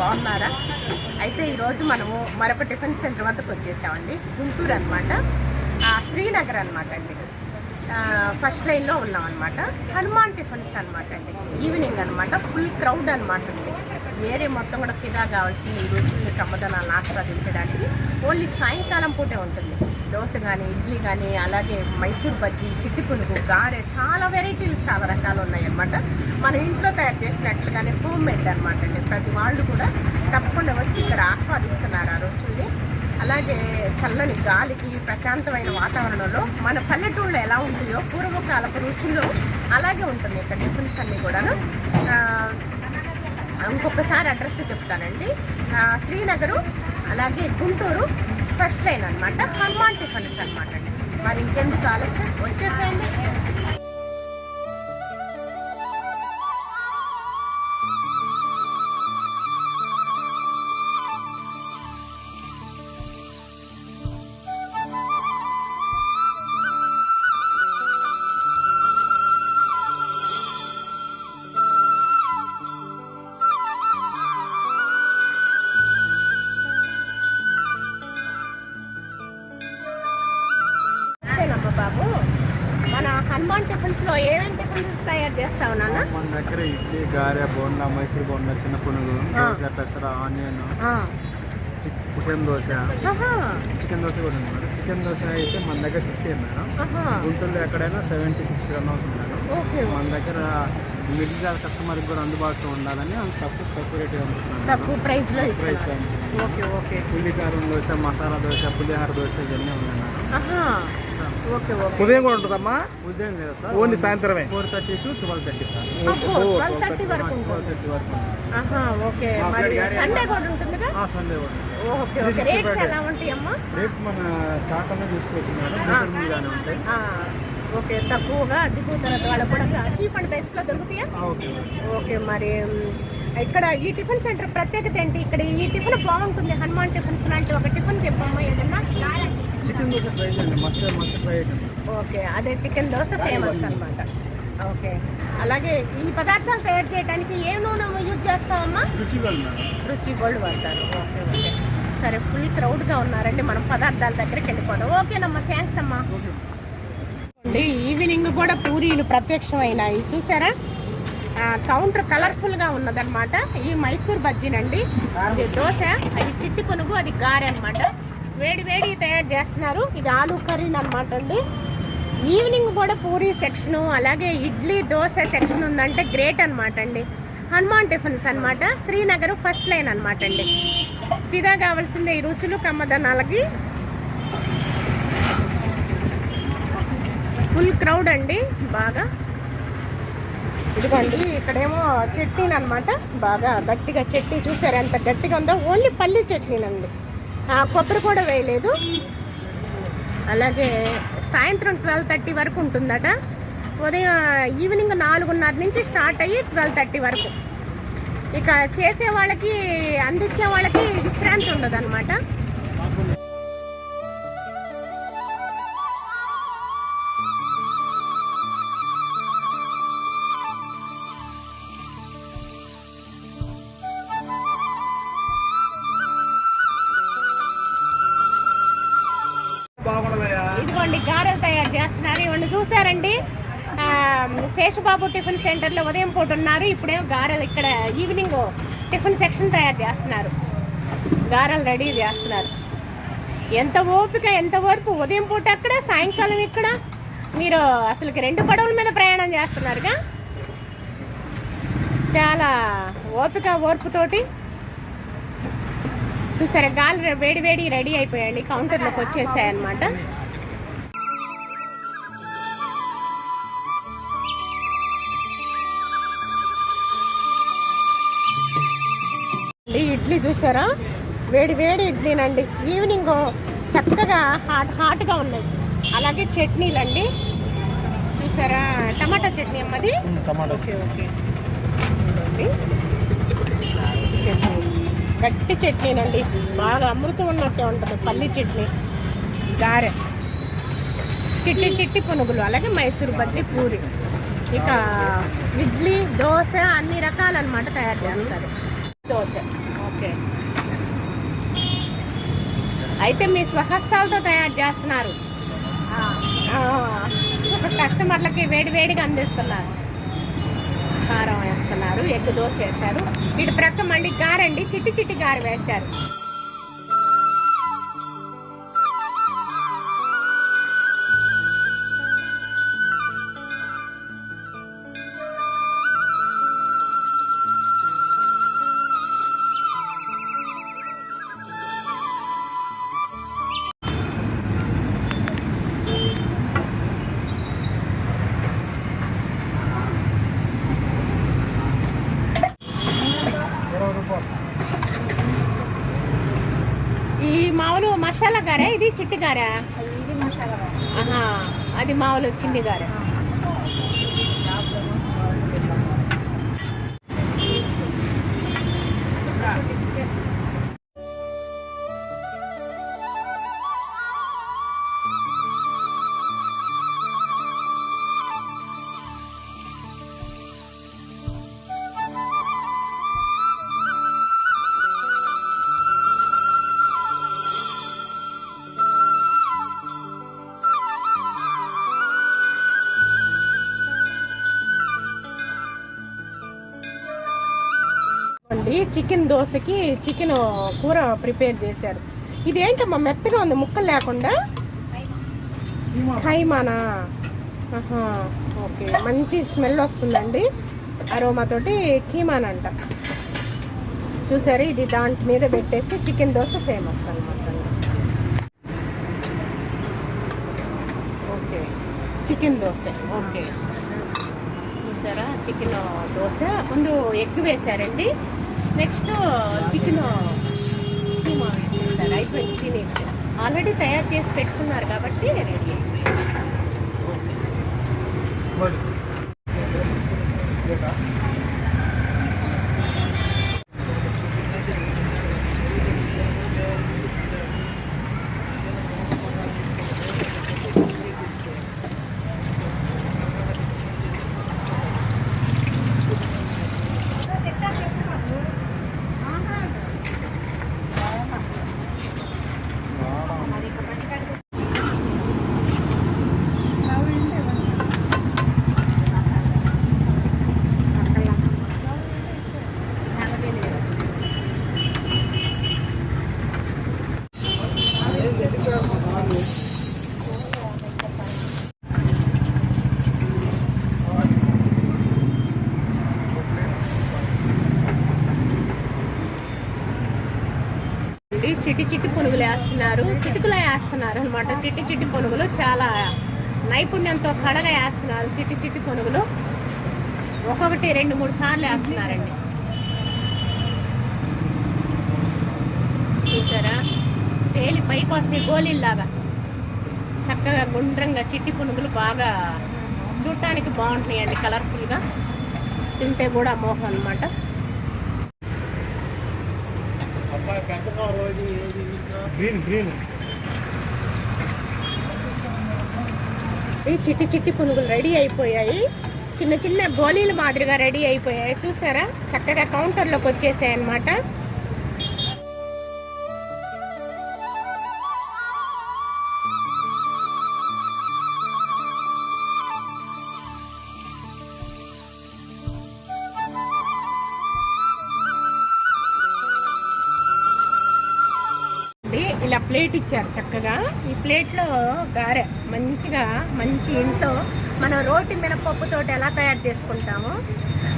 బాగున్నారా? అయితే ఈరోజు మనము మరొక టిఫిన్ సెంటర్ వద్దకు వచ్చేసామండి. గుంటూరు అనమాట శ్రీనగర్ అనమాట అండి. ఫస్ట్ లైన్లో ఉన్నాం అనమాట హనుమాన్ టిఫిన్స్ అనమాట అండి. ఈవినింగ్ అనమాట ఫుల్ క్రౌడ్ అనమాట అండి. ఏరియా మొత్తం కూడా ఫిదా కావాల్సింది ఈ రోజు సమ్మదనాలను ఆస్వాదించడానికి. ఓన్లీ సాయంకాలం పూటే ఉంటుంది. దోశ కానీ ఇడ్లీ కానీ అలాగే మైసూర్ బజ్జీ చిట్టి పునుగు గారె చాలా వెరైటీలు చాలా రకాలు ఉన్నాయన్నమాట. మనం ఇంట్లో తయారు చేసినట్లుగానే హోమ్ మేడ్ అనమాట అండి. ప్రతి వాళ్ళు కూడా తప్పకుండా వచ్చి ఇక్కడ ఆస్వాదిస్తున్నారు ఆ రోజుని అలాగే చల్లని గాలికి ప్రశాంతమైన వాతావరణంలో మన పల్లెటూళ్ళు ఎలా ఉంటుందో పూర్వకాలపు రుచులు అలాగే ఉంటుంది ఇక్కడ టిఫిన్స్ అన్నీ కూడాను. ఇంకొకసారి అడ్రస్ చెప్తానండి. శ్రీనగరు అలాగే గుంటూరు ఫస్ట్ లైన్ అనమాట హనుమాన్ టిఫిన్స్ అనమాట అండి. మరి ఇంకెందుకు ఆలస్యం? వచ్చేసేయండి. హనుమాన్ టిఫిన్స్లో ఏమేమి టిఫిన్స్ తయారు చేస్తావు నాన్న? మన దగ్గర ఇడ్లీ గారె బోండా మైసూర్ బోండా చిన్న పునుగు. దోశ పెసర onion chicken dosa. Chicken dosa కూడా ఉంది మేడం. చికెన్ దోశ అయితే మన దగ్గర ఫిఫ్టీ మేడం. గుంటూరులో ఎక్కడైనా సెవెంటీ సిక్స్టీ రన్ అవుతుంది మేడం. ఓకే మన దగ్గర మిడిల్ క్లాస్ కస్టమర్కి కూడా అందుబాటులో ఉండాలని తక్కువ తక్కువ రేట్ తక్కువ ప్రైస్ ప్రైస్ ఇస్తున్నారు. Okay okay. పులికారం దోశ మసాలా దోశ పులిహార దోశ ఇవన్నీ ఉన్నాయి మేడం. ఉదయం కూడా ఉంటుందమ్మా? ఉదయం లేదా సార్. ఓన్లీ సాయంత్రమే. Four thirty to twelve thirty sir. Twelve thirty వరకు ట్వెల్వ్ ఉంటుంది. థర్టీ వరకు ఓకే. సండే కూడా కూడా సార్ ఓకే రేట్స్ మన చాటనే మీదనే ఉంటాయి. తక్కువగా తర్వాత వాళ్ళకు కూడా చీప్ అండ్ బెస్ట్లో దొరుకుతాయా? ఓకే మరి ఇక్కడ ఈ టిఫిన్ సెంటర్ ప్రత్యేకత ఏంటి? ఇక్కడ ఈ టిఫిన్ బాగుంటుంది హనుమాన్ టిఫిన్స్ లాంటి ఒక టిఫిన్ చెప్పమ్మా ఏదన్నా? చికెన్ దోశ ట్రై చేయండి. మస్ట్ మస్ట్ ట్రై చేయండి ఓకే అదే చికెన్ దోశ ఫేమస్ అన్నమాట. ఓకే అలాగే ఈ పదార్థాలు తయారు చేయడానికి ఏ నూనె యూజ్ చేస్తామమ్మా మేడం. రుచి గోల్డ్ వాడతారు. Okay okay. సరే ఫుల్ క్రౌడ్గా ఉన్నారండి మనం పదార్థాల దగ్గరికి వెళ్ళిపోదాం. ఓకేనమ్మా థ్యాంక్స్ అమ్మా. అండి ఈవినింగ్ కూడా పూరీలు ప్రత్యక్షమైనాయి. చూసారా? కౌంటర్ కలర్ఫుల్గా ఉన్నదన్నమాట. ఈ మైసూర్ బజ్జీనండి. ఇది దోశ అది చిట్టి పునుగు అది గారె అనమాట వేడి వేడి తయారు చేస్తున్నారు. ఇది ఆలూ కర్రీ అనమాట అండి. ఈవినింగ్ కూడా పూరీ సెక్షను అలాగే ఇడ్లీ దోశ సెక్షన్ ఉందంటే గ్రేట్ అనమాట అండి. హనుమాన్ టిఫిన్స్ అనమాట శ్రీనగర్ ఫస్ట్ లైన్ అనమాట అండి. ఫిదా కావాల్సిందే ఈ రుచులు కమ్మదనాలకి. ఫుల్ క్రౌడ్ అండి బాగా. ఇదిగోండి ఇక్కడేమో చట్నీలు అనమాట బాగా గట్టిగా చట్నీ చూసారు ఎంత గట్టిగా ఉందో. ఓన్లీ పల్లి చట్నీనండి అండి కొబ్బరి కూడా వేయలేదు. అలాగే సాయంత్రం ట్వెల్వ్ థర్టీ వరకు ఉంటుందట. ఉదయం ఈవినింగ్ నాలుగున్నర నుంచి స్టార్ట్ అయ్యి ట్వెల్వ్ థర్టీ వరకు. ఇక చేసే వాళ్ళకి అందించే వాళ్ళకి విశ్రాంతి ఉండదు ఇవన్నీ శేషబాబు టిఫిన్ సెంటర్లో ఉదయం పూట ఉన్నారు. ఇప్పుడేమో గారెలు ఇక్కడ ఈవినింగ్ టిఫిన్ సెక్షన్ తయారు చేస్తున్నారు. గారెలు రెడీ చేస్తున్నారు. ఎంత ఓపిక ఎంత ఓర్పు. ఉదయం పూట అక్కడ సాయంకాలం ఇక్కడ మీరు అసలుకి రెండు పడవల మీద ప్రయాణం చేస్తున్నారుగా? చాలా ఓపిక ఓర్పుతోటి. చూసారా గాలి వేడి వేడి రెడీ అయిపోయాయండి. కౌంటర్లోకి వచ్చేసాయి అనమాట ఇడ్లీ చూసారా? వేడి వేడి ఇడ్లీనండి ఈవినింగ్ చక్కగా హాట్ హాట్గా ఉన్నాయి. అలాగే చట్నీలండి. చూసారా? టమాటా చట్నీ అమ్మది? Tomato okay okay. చట్నీ. గట్టి చట్నీనండి. బాగా అమృతం ఉన్నట్టే ఉంటుంది. పల్లి చట్నీ. గారె. చిట్టి చిట్టి పునుగులు. అలాగే మైసూరు బజ్జీ పూరి. ఇక ఇడ్లీ దోశ అన్ని రకాలన్నమాట తయారు చేస్తారు. దోశ ఓకే అయితే మీ స్వహస్తాలతో తయారు చేస్తున్నారు. ఆ, కస్టమర్లకి వేడి వేడిగా అందిస్తున్నారు. కారం వేస్తున్నారు ఎగ్ దోశ వేస్తారు ఇటు ప్రక్క మళ్ళీ గారండి చిట్టి చిట్టి గారు వేశారు. చిట్టి గారా. అది మామూలు చిన్ని గారె. అండి చికెన్ దోశకి చికెన్ కూర ప్రిపేర్ చేశారు. ఇదేంటమ్మా మెత్తగా ఉంది ముక్కలు లేకుండా? హైమానా ఓకే. మంచి స్మెల్ వస్తుందండి. అరోమా తోటి కీమాన్ అంట. చూసారు ఇది దాంట్ మీద పెట్టేసి చికెన్ దోశ ఫేమస్ అనమాట ఓకే. Chicken dosa okay. చూసారా చికెన్ దోశ. ముందు ఎగ్ వేశారండి. నెక్స్ట్ చికెన్ కీమా వేసేసారు అయిపోయింది తినేసి. ఆల్రెడీ తయారు చేసి పెట్టుకున్నారు కాబట్టి రెడీ అయిపోయింది. చిట్టి చిట్టి పునుగులు వేస్తున్నారు. చిటుకులో వేస్తున్నారు అనమాట చిట్టి చిట్టి పునుగులు చాలా నైపుణ్యంతో కడగా వేస్తున్నారు. చిట్టి చిట్టి పునుగులు ఒక్కొక్కటి రెండు మూడు సార్లు వేస్తున్నారండి. చూసారా? తేలి పైకి వస్తాయి గోళీల్లాగా. చక్కగా గుండ్రంగా చిట్టి పునుగులు బాగా చూడటానికి బాగుంటున్నాయండి కలర్ఫుల్గా తింటే కూడా మోహం అనమాట గ్రీన్ గ్రీన్ ఈ చిట్టి చిట్టి పునుగులు రెడీ అయిపోయాయి. చిన్న చిన్న గోళీల మాదిరిగా రెడీ అయిపోయాయి. చూసారా? చక్కగా కౌంటర్లోకి వచ్చేసాయి అన్నమాట ప్లేట్ ఇచ్చారు చక్కగా. ఈ ప్లేట్లో గారె. మంచిగా మంచి ఇంట్లో మనం రోటి మినపప్పుతో ఎలా తయారు చేసుకుంటామో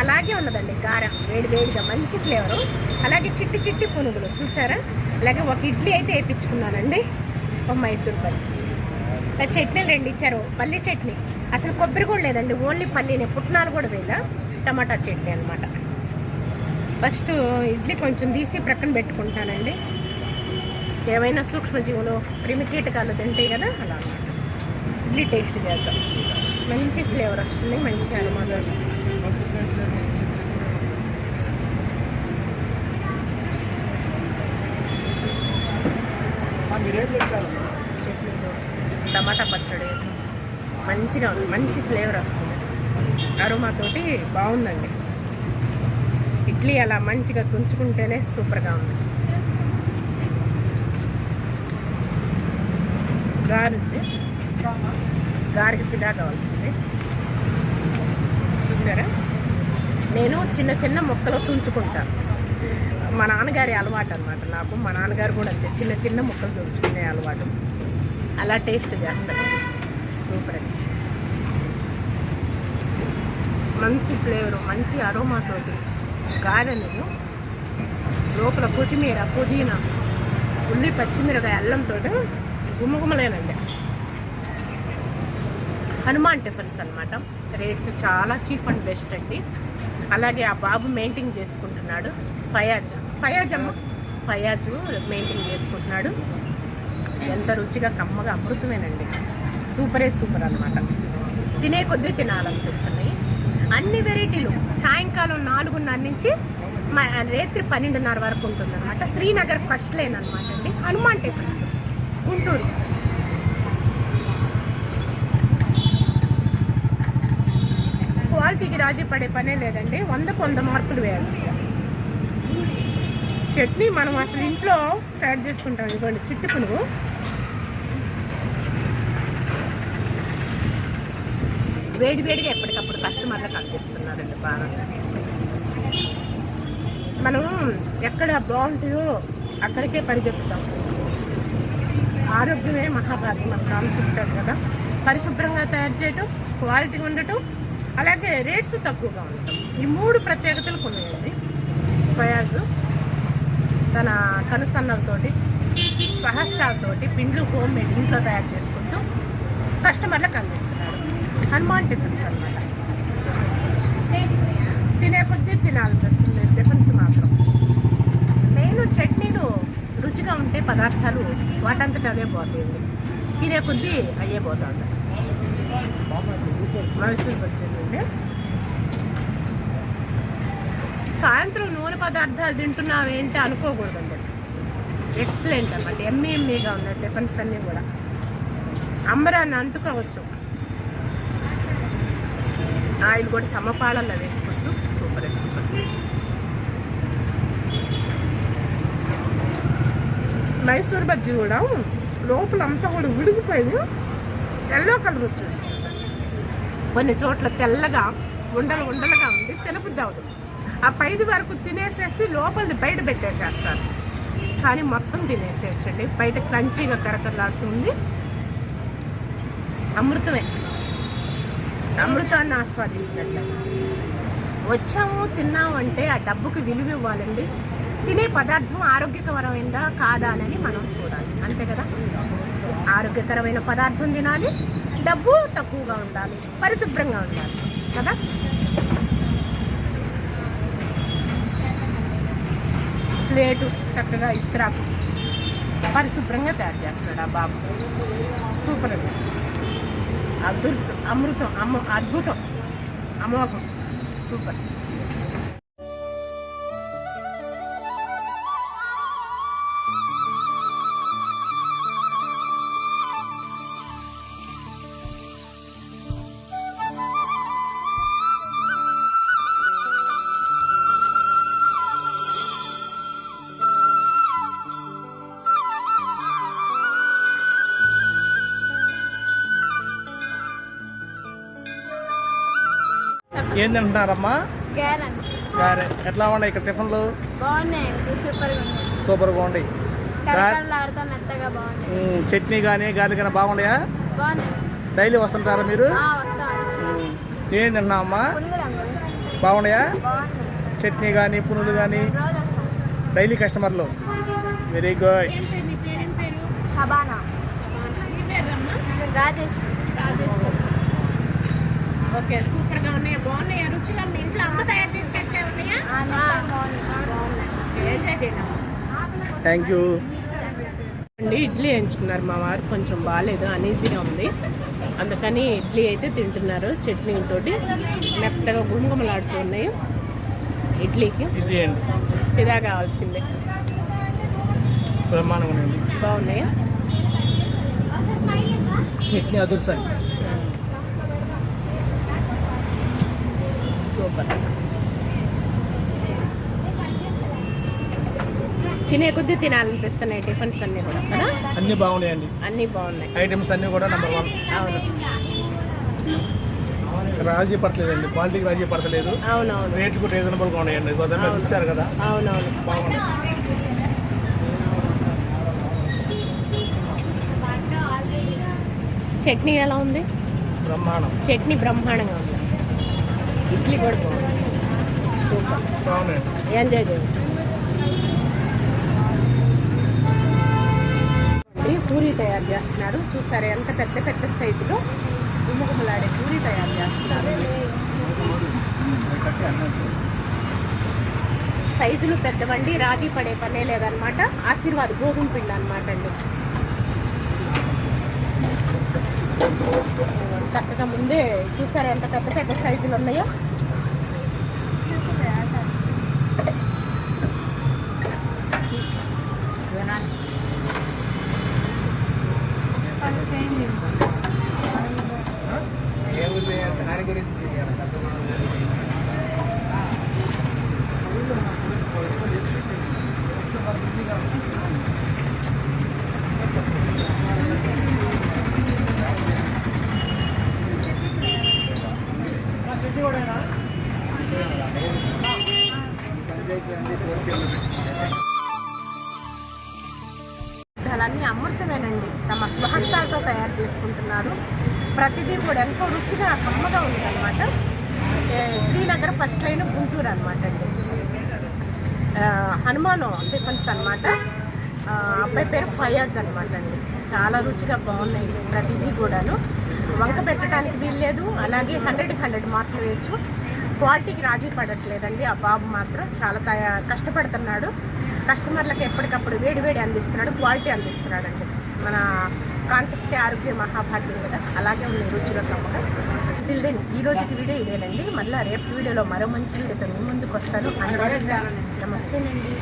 అలాగే ఉన్నదండి గారె. వేడి వేడిగా మంచి ఫ్లేవరు. అలాగే చిట్టి చిట్టి పునుగులు. చూసారా? అలాగే ఒక ఇడ్లీ అయితే వేయించుకున్నానండి ఒక మైసూర్ బజ్జీ ఆ చట్నీలు రెండు ఇచ్చారు. పల్లి చట్నీ. అసలు కొబ్బరి కూడా లేదండి. ఓన్లీ పల్లీనే. పుట్నాలు కూడా వేదా టమాటా చట్నీ అన్నమాట. ఫస్ట్ ఇడ్లీ కొంచెం తీసి ప్రక్కన పెట్టుకుంటానండి. ఏమైనా సూక్ష్మజీవులు క్రిమి కీటకాలు తింటాయి కదా అలా ఇడ్లీ టేస్ట్ చేద్దాం. మంచి ఫ్లేవర్ వస్తుంది మంచి అనుమానం టమాటా పచ్చడి. మంచిగా ఉంది మంచి ఫ్లేవర్ వస్తుంది. అరుమాతోటి బాగుందండి. ఇడ్లీ అలా మంచిగా తుంచుకుంటేనే సూపర్గా ఉంది. గారెండి గారికి ఫిదా కావాల్సింది. చూసారా? నేను చిన్న చిన్న మొక్కలు తుంచుకుంటాను మా నాన్నగారి అలవాటు అనమాట నాకు. మా నాన్నగారు కూడా అంతే. చిన్న చిన్న ముక్కలు తుంచుకునే అలవాటు. అలా టేస్ట్ చేస్తాను సూపర్ అండి. మంచి ఫ్లేవర్ మంచి అరోమాతోటి గారెను లోపల కొత్తిమీర పుదీనా ఉల్లి పచ్చిమిరకాయ అల్లంతో గుమ్మగుమ్మలేనండి హనుమాన్ టిఫిన్స్ అనమాట రేట్స్ చాలా చీప్ అండ్ బెస్ట్ అండి. అలాగే ఆ బాబు మెయింటైన్ చేసుకుంటున్నాడు. ఫయాజ్ ఫయాజ్ అమ్మ. ఫయాజ్ మెయింటైన్ చేసుకుంటున్నాడు. ఎంత రుచిగా కమ్మగా అమృతమేనండి. సూపరే సూపర్ అనమాట తినే కొద్దీ తినాలనిపిస్తున్నాయి అన్ని వెరైటీలు. సాయంకాలం నాలుగున్నర నుంచి రాత్రి రేత్రి పన్నెండున్నర వరకు ఉంటుందన్నమాట. శ్రీనగర్ ఫస్ట్ లైన్ అనమాట అండి. హనుమాన్ టిఫిన్స్ గుంటూరు. క్వాలిటీకి రాజీ పడే పనే లేదండి. వందకు వంద మార్కులు వేయాల్సి చట్నీ మనం అసలు ఇంట్లో తయారు చేసుకుంటాం ఇవ్వండి. చిట్టి పునుగు వేడి వేడిగా ఎప్పటికప్పుడు కస్టమర్లకు అందిస్తున్నారండి బాగా. మనం ఎక్కడ బాగుంటాయో అక్కడికే పరిగెత్తుతాం. ఆరోగ్యమే మహాభాగ్యం అని కాన్సెప్ట్ కదా. పరిశుభ్రంగా తయారు చేయటం క్వాలిటీ ఉండటం అలాగే రేట్స్ తక్కువగా ఉండటం. ఈ మూడు ప్రత్యేకతలు కొన్నాయండి ఫయాజ్ తన కనుసన్నలతోటి స్వహస్తాలతోటి పిండ్లు హోమ్ మేడ్ ఇంట్లో తయారు చేసుకుంటూ కస్టమర్లకు అందిస్తున్నారు. హనుమాన్ టిఫిన్స్ అనమాట తినే కొద్దీ తినాలనిపిస్తుంది. టిఫిన్స్ మాత్రం. మెయిన్ చట్నీలు రుచిగా ఉంటే పదార్థాలు వాటంతట అవే పోతాయండి. తినే కొద్దీ అయ్యే పోతా ఉంటాయి మైసూర్ వచ్చిందండి సాయంత్రం నూనె పదార్థాలు తింటున్నావు ఏంటి అనుకోకూడదండి. ఎక్సలెంట్ అన్నమాట. ఎమ్మె ఎమ్మెగా ఉన్నాయి టిఫిన్స్ అన్నీ కూడా. అంబరాన్ని అంటుకోవచ్చు. ఆయిల్ కూడా సమపాలల్లో వేసి సూపర్ సూపర్ మైసూర్ బజ్జీ కూడా లోపల అంతా కూడా ఉడికిపోయి ఎల్లో కలర్ వచ్చేస్తుంది కొన్ని చోట్ల తెల్లగా ఉండలు ఉండలుగా ఉంది. తినబుద్ధి అవుతుంది ఆ పైది వరకు తినేసేసి లోపలిది బయట పెట్టేసేస్తారు. కానీ మొత్తం తినేసేయచ్చండి. బయట క్రంచీగా కరకరలాడుతుంది అమృతమే. అమృతాన్ని ఆస్వాదించినట్లే. వచ్చాము తిన్నాము అంటే ఆ డబ్బుకి విలువ ఇవ్వాలండి. తినే పదార్థం ఆరోగ్యకరమైందా కాదా అని మనం చూడాలి. అంతే కదా? ఆరోగ్యకరమైన పదార్థం తినాలి డబ్బు తక్కువగా ఉండాలి పరిశుభ్రంగా ఉండాలి కదా? ప్లేటు చక్కగా ఇస్త్రాకు పరిశుభ్రంగా తయారు చేస్తాడు ఆ బాబు. సూపర్ అదృష్టం అమృతం అమ్మ అద్భుతం అమోఘం. సూపర్. ఏం తింటున్నారమ్మా? గారె ఎట్లా ఉన్నాయి ఇక్కడ టిఫిన్లు? బాగున్నాయండి సూపర్గా ఉన్నాయి. చట్నీ కానీ గారెలు కానీ బాగున్నాయా? డైలీ వస్తుంటారా మీరు? ఆ, వస్తాం. ఉమ్, ఏం తింటున్నావమ్మా? బాగున్నాయా? చట్నీ కానీ పునులు కానీ డైలీ కస్టమర్లు? Very good. ఓకే. బాగున్నాయా? రుచిగా మీ ఇంట్లో అమ్మ తయారు చేసి పెట్టే ఉన్నాయా? థ్యాంక్ యూ అండి ఇడ్లీ ఎంచుకున్నారు మా వారు. కొంచెం బాగాలేదు అనీజీగా ఉంది. అందుకని ఇడ్లీ అయితే తింటున్నారు చట్నీలతోటి. మెత్తగా గుమగుమలాడుతూ ఉన్నాయి. ఇడ్లీకి ఇది కావాల్సిందే. బాగున్నాయా? చట్నీ అదుర్సండి తినే కొద్దీ తినాలనిపిస్తున్నాయి టిఫిన్స్ అన్నీ కూడా కదా? అన్ని బాగున్నాయండి. అన్నీ బాగున్నాయి. ఐటమ్స్ అన్ని కూడా నెంబర్ వన్ అవును. రాజీ పడలేదండి క్వాలిటీకి రాజీ పడతలేదు అవునవును. రేట్స్ కూడా రీజనబుల్గా ఉన్నాయండి. గోదాం మీరు చూశారు కదా? అవునవును. బాగుంది చట్నీ ఎలా ఉంది? బ్రహ్మాండం. చట్నీ బ్రహ్మాండంగా ఉంది. ఇడ్లీ కూడా బాగుంది. సూపర్. ఎంజాయ్ చేయొచ్చు ఈ పూరి తయారు చేస్తున్నారు. చూసారు ఎంత పెద్ద పెద్ద సైజులో గుమ్మగుమ్మలాడే పూరి తయారు చేస్తున్నారు. సైజులు పెద్దవండి రాజీ పడే పనే లేదనమాట ఆశీర్వాద్ గోధుమ పిండి అనమాట అండి. చక్కగా ముందే చూసారు ఎంత పెద్ద పెద్ద సైజులు ఉన్నాయో విధాలన్నీ అమృతమేనండి తమ స్వహస్తాలతో తయారు చేసుకుంటున్నారు ప్రతిదీ కూడా ఎంతో రుచిగా కమ్మగా ఉంది అనమాట శ్రీనగర్ ఫస్ట్ లైన్ గుంటూరు అనమాట అండి ఆ, హనుమాను టిఫిన్స్ అనమాట అబ్బాయి పేరు ఫయాజ్ అనమాట అండి. చాలా రుచిగా బాగున్నాయి ప్రతిదీ కూడాను. వంక పెట్టడానికి వీల్లేదు అలాగే హండ్రెడ్ హండ్రెడ్ మార్కులు వేయచ్చు. క్వాలిటీకి రాజీ పడట్లేదండి ఆ బాబు మాత్రం. చాలా తయా కష్టపడుతున్నాడు. కస్టమర్లకు ఎప్పటికప్పుడు వేడి వేడి అందిస్తున్నాడు క్వాలిటీ అందిస్తున్నాడండి. మన కాన్సెప్టే ఆరోగ్య మహాభాగ్యం కదా. అలాగే ఉంది రుచిగా తప్పగా టిల్ ఈ రోజు వీడియో ఇదేనండి. మళ్ళీ రేపు వీడియోలో మరో మంచి వీడియోతో మీ ముందుకు వస్తాను. నమస్తే నమస్తేనండి